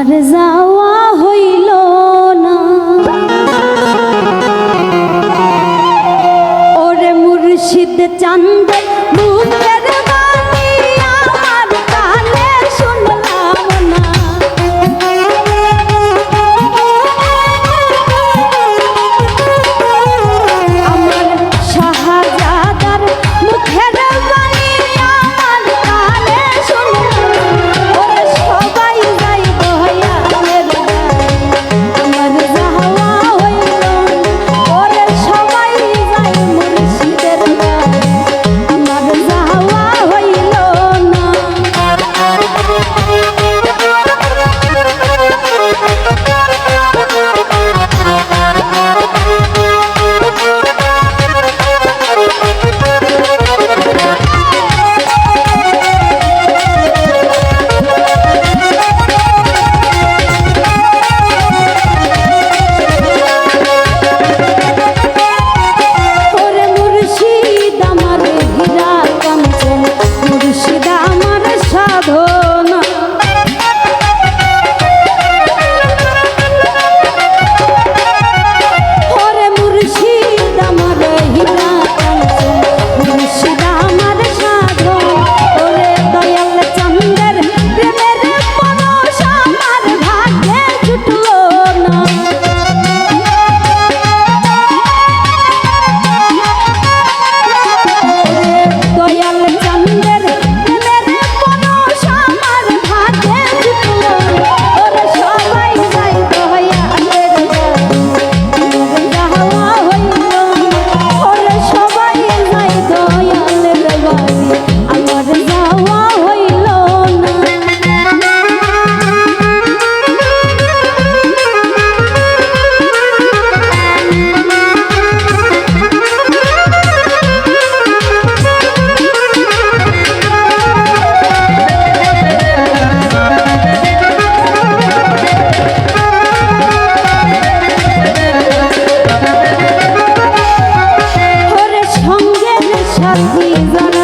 আর যাওয়া হইল না। ওরে মুর্শিদ চান্দ মুখ সাথী জানা।